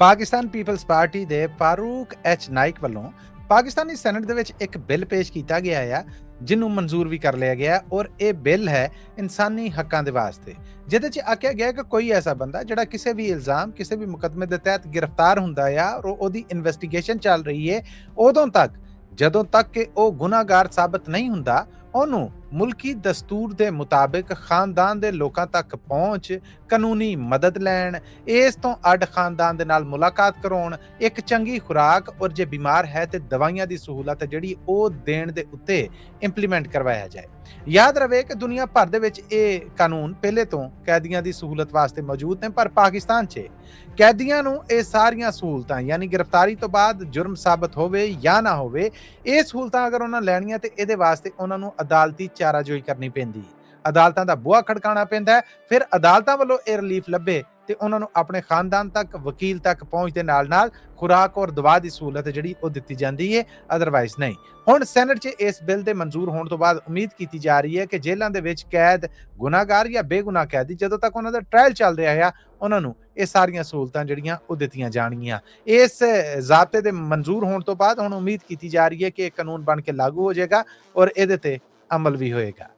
Pakistan people's party ਦੇ Farooq H ਨਾਇਕ ਵੱਲੋਂ Pakistani senate ਦੇ ਵਿੱਚ ਇੱਕ ਬਿੱਲ ਪੇਸ਼ ਕੀਤਾ ਗਿਆ ਹੈ ਜਿਹਨੂੰ ਮਨਜ਼ੂਰ ਵੀ ਕਰ ਲਿਆ ਗਿਆ ਔਰ ਇਹ ਬਿੱਲ ਹੈ ਇਨਸਾਨੀ ਹੱਕਾਂ ਦੇ ਵਾਸਤੇ। ਜਿਹਦੇ 'ਚ ਆਖਿਆ ਗਿਆ ਕਿ ਕੋਈ ਐਸਾ ਬੰਦਾ ਜਿਹੜਾ ਕਿਸੇ ਵੀ ਇਲਜ਼ਾਮ, ਕਿਸੇ ਵੀ ਮੁਕੱਦਮੇ ਦੇ ਤਹਿਤ ਗ੍ਰਿਫਤਾਰ ਹੁੰਦਾ ਹੈ ਔਰ ਉਹਦੀ ਇਨਵੈਸਟੀਗੇਸ਼ਨ ਚੱਲ ਰਹੀ ਹੈ ਉਦੋਂ ਤੱਕ, ਜਦੋਂ ਤੱਕ ਕਿ ਉਹ ਗੁਨਾਹਗਾਰ ਸਾਬਤ ਨਹੀਂ ਹੁੰਦਾ ਉਹਨੂੰ ਮੁਲਕੀ ਦਸਤੂਰ ਦੇ ਮੁਤਾਬਿਕ ਖਾਨਦਾਨ ਦੇ ਲੋਕਾਂ ਤੱਕ ਪਹੁੰਚ, ਕਾਨੂੰਨੀ ਮਦਦ ਲੈਣ, ਇਸ ਤੋਂ ਅੱਡ ਖਾਨਦਾਨ ਦੇ ਨਾਲ ਮੁਲਾਕਾਤ ਕਰਾਉਣ, ਇੱਕ ਚੰਗੀ ਖੁਰਾਕ ਔਰ ਜੇ ਬਿਮਾਰ ਹੈ ਤੇ ਦਵਾਈਆਂ ਦੀ ਸਹੂਲਤ ਜਿਹੜੀ ਉਹ ਦੇਣ ਦੇ ਉੱਤੇ ਇੰਪਲੀਮੈਂਟ ਕਰਵਾਇਆ ਜਾਏ। ਯਾਦ ਰਵੇ ਕਿ ਦੁਨੀਆ ਭਰ ਦੇ ਵਿੱਚ ਇਹ ਕਾਨੂੰਨ ਪਹਿਲੇ ਤੋਂ ਕੈਦੀਆਂ ਦੀ ਸਹੂਲਤ ਵਾਸਤੇ ਮੌਜੂਦ ਨੇ, ਪਰ ਪਾਕਿਸਤਾਨ 'ਚ ਕੈਦੀਆਂ ਨੂੰ ਇਹ ਸਾਰੀਆਂ ਸਹੂਲਤਾਂ, ਯਾਨੀ ਗ੍ਰਿਫਤਾਰੀ ਤੋਂ ਬਾਅਦ ਜੁਰਮ ਸਾਬਤ ਹੋਵੇ ਜਾਂ ਨਾ ਹੋਵੇ, ਇਹ ਸਹੂਲਤਾਂ ਅਗਰ ਉਹਨਾਂ ਲੈਣੀਆਂ ਤੇ ਇਹਦੇ ਵਾਸਤੇ ਉਹਨਾਂ ਨੂੰ ਅਦਾਲਤੀ ਚਾਰਾਜੋਈ ਕਰਨੀ ਪੈਂਦੀ। ਅਦਾਲਤਾਂ ਦਾ ਬੂਹਾ ਖੜਕਾਉਣਾ ਪੈਂਦਾ ਫਿਰ ਅਦਾਲਤਾਂ ਵੱਲੋਂ ਇਹ ਰਿਲੀਫ ਲੱਭੇ ਤੇ ਉਹਨਾਂ ਨੂੰ ਆਪਣੇ ਖਾਨਦਾਨ ਤੱਕ, ਵਕੀਲ ਤੱਕ ਪਹੁੰਚ ਦੇ ਨਾਲ ਨਾਲ ਖੁਰਾਕ ਔਰ ਦਵਾ ਦੀ ਸਹੂਲਤ ਜਿਹੜੀ ਉਹ ਦਿੱਤੀ ਜਾਂਦੀ ਹੈ ਅਦਰਵਾਈਜ਼ ਨਹੀਂ। ਹੁਣ ਸੈਨੇਟ 'ਚ ਇਸ ਬਿੱਲ ਦੇ ਮਨਜ਼ੂਰ ਹੋਣ ਤੋਂ ਬਾਅਦ ਉਮੀਦ ਕੀਤੀ ਜਾ ਰਹੀ ਹੈ ਕਿ ਜੇਲ੍ਹਾਂ ਦੇ ਵਿੱਚ ਕੈਦ ਗੁਨਾਹਗਾਰ ਜਾਂ ਬੇਗੁਨਾਹ ਕੈਦੀ ਜਦੋਂ ਤੱਕ ਉਹਨਾਂ ਦਾ ਟ੍ਰਾਇਲ ਚੱਲ ਰਿਹਾ ਆ, ਉਹਨਾਂ ਨੂੰ ਇਹ ਸਾਰੀਆਂ ਸਹੂਲਤਾਂ ਜਿਹੜੀਆਂ ਉਹ ਦਿੱਤੀਆਂ ਜਾਣਗੀਆਂ। ਇਸ ਜ਼ਾਬਤੇ ਦੇ ਮਨਜ਼ੂਰ ਹੋਣ ਤੋਂ ਬਾਅਦ ਹੁਣ ਉਮੀਦ ਕੀਤੀ ਜਾ ਰਹੀ ਹੈ ਕਿ ਇਹ ਕਾਨੂੰਨ ਬਣ ਕੇ ਲਾਗੂ ਹੋ ਜਾਏਗਾ ਔਰ ਇਹਦੇ ਤੇ ਅਮਲ ਵੀ ਹੋਏਗਾ।